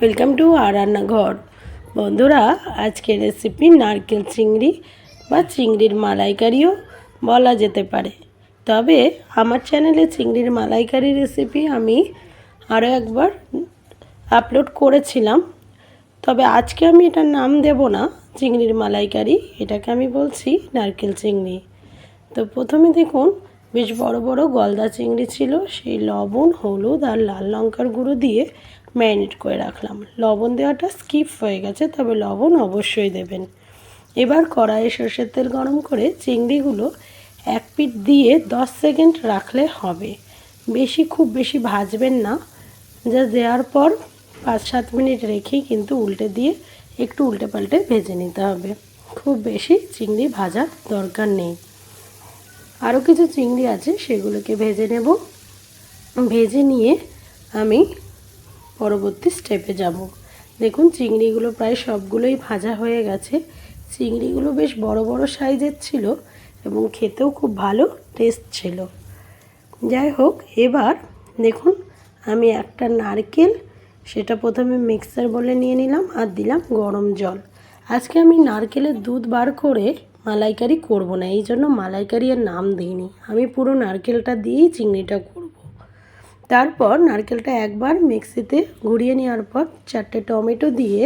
Welcome to আর রান্নাঘর। বন্ধুরা, আজকের রেসিপি নারকেল চিংড়ি বা চিংড়ির মালাইকারিও বলা যেতে পারে। তবে আমার চ্যানেলে চিংড়ির মালাইকারি রেসিপি আমি আরও একবার আপলোড করেছিলাম। তবে আজকে আমি এটার নাম দেব না, চিংড়ির মালাইকারি। এটাকে আমি বলছি নারকেল চিংড়ি। তো প্রথমে দেখুন বেশ বড় বড় গলদা চিংড়ি ছিল, সেই লবণ, হলুদ আর লাল লঙ্কার গুঁড়ো দিয়ে ম্যারিনেট করে রাখলাম। লবণ দেওয়াটা স্কিপ হয়ে গেছে, তবে লবণ অবশ্যই দেবেন। এবার কড়াইয়ে সর্ষের তেল গরম করে চিংড়িগুলো এক পিঠ দিয়ে দশ সেকেন্ড রাখলে হবে। বেশি, খুব বেশি ভাজবেন না। যা দেওয়ার পর পাঁচ সাত মিনিট রেখেই কিন্তু উল্টে দিয়ে একটু উল্টে পাল্টে ভেজে নিতে হবে। খুব বেশি চিংড়ি ভাজার দরকার নেই। আরও কিছু চিংড়ি আছে, সেগুলোকে ভেজে নেব। ভেজে নিয়ে আমি পরবর্তী স্টেপে যাব। দেখুন, চিংড়িগুলো প্রায় সবগুলোই ভাজা হয়ে গেছে। চিংড়িগুলো বেশ বড় বড় সাইজের ছিল এবং খেতেও খুব ভালো টেস্ট ছিল। যাই হোক, এবার দেখুন, আমি একটা নারকেল, সেটা প্রথমে মিক্সার বলে নিয়ে নিলাম আর দিলাম গরম জল। আজকে আমি নারকেলের দুধ বার করে মালাইকারি করব না, এই জন্য মালাইকারি এর নাম দিইনি। আমি পুরো নারকেলটা দিয়েই চিংড়িটা করব। তারপর নারকেলটা একবার মিক্সিতে ঘুরিয়ে নেওয়ার পর চারটে টমেটো দিয়ে,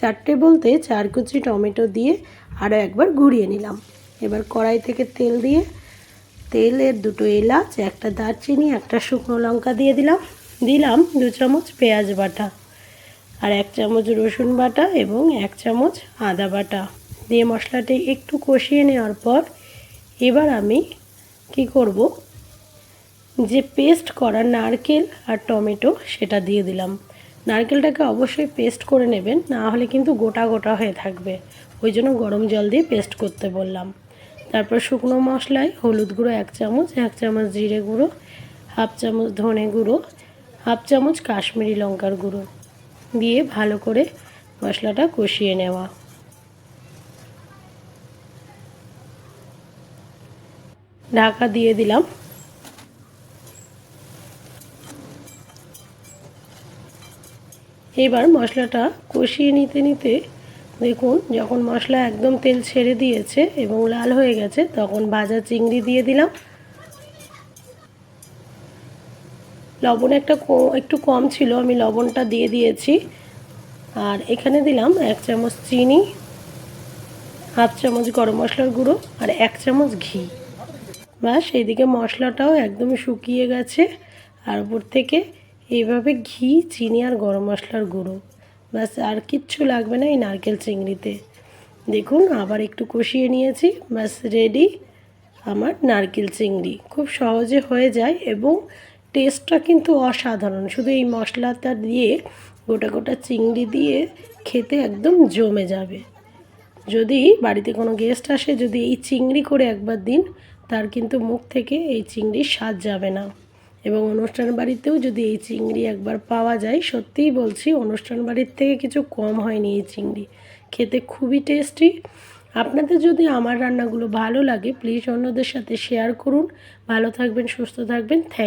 চারটে বলতে চার কুচি টমেটো দিয়ে আরও একবার ঘুরিয়ে নিলাম। এবার কড়াই থেকে তেল দিয়ে, তেলের দুটো এলাচ, একটা দারচিনি, একটা শুকনো লঙ্কা দিয়ে দিলাম। দিলাম দু চামচ পেঁয়াজ বাটা আর এক চামচ রসুন বাটা এবং এক চামচ আদা বাটা। দিয়ে মশলাটি একটু কষিয়ে নেওয়ার পর এবার আমি কি করব? যে পেস্ট করা নারকেল আর টমেটো সেটা দিয়ে দিলাম। নারকেলটাকে অবশ্যই পেস্ট করে নেবেন, না হলে কিন্তু গোটা গোটা হয়ে থাকবে। ওই জন্য গরম জল দিয়ে পেস্ট করতে বললাম। তারপর শুকনো মশলায় হলুদ গুঁড়ো এক চামচ এক চামচ জিরে গুঁড়ো, হাফ চামচ ধনে গুঁড়ো, হাফ চামচ কাশ্মীরি লঙ্কার গুঁড়ো দিয়ে ভালো করে মশলাটা কষিয়ে নেওয়া। ঢাকা দিয়ে দিলাম। এবার মশলাটা কষিয়ে নিতে নিতে দেখুন, যখন মশলা একদম তেল ছেড়ে দিয়েছে এবং লাল হয়ে গেছে, তখন ভাজা চিংড়ি দিয়ে দিলাম। লবণ একটা একটু কম ছিল, আমি লবণটা দিয়ে দিয়েছি। আর এখানে দিলাম এক চামচ চিনি, হাফ চামচ গরম মশলার গুঁড়ো আর এক চামচ ঘি। ব্যাস এইদিকে মশলাটাও একদম শুকিয়ে গেছে। আর উপর থেকে এইভাবে ঘি, চিনি আর গরম মশলার গুঁড়ো। ব্যাস আর কিচ্ছু লাগবে না এই নারকেল চিংড়িতে। দেখুন, আবার একটু কষিয়ে নিয়েছি। ব্যাস রেডি আমার নারকেল চিংড়ি। খুব সহজে হয়ে যায় এবং টেস্টটা কিন্তু অসাধারণ। শুধু এই মশলাটা দিয়ে গোটা গোটা চিংড়ি দিয়ে খেতে একদম জমে যাবে। যদি বাড়িতে কোনো গেস্ট আসে, যদি এই চিংড়ি করে একবার দিন তার কিন্তু মুখ থেকে এই চিংড়ির স্বাদ যাবে না। এবং অনুষ্ঠান বাড়িতেও যদি এই চিংড়ি একবার পাওয়া যায়, সত্যিই বলছি অনুষ্ঠান বাড়ির থেকে কিছু কম হয়নি এই চিংড়ি। খেতে খুবই টেস্টি আপনাদের যদি আমার রান্নাগুলো ভালো লাগে প্লিজ অন্যদের সাথে শেয়ার করুন। ভালো থাকবেন, সুস্থ থাকবেন। থ্যাংক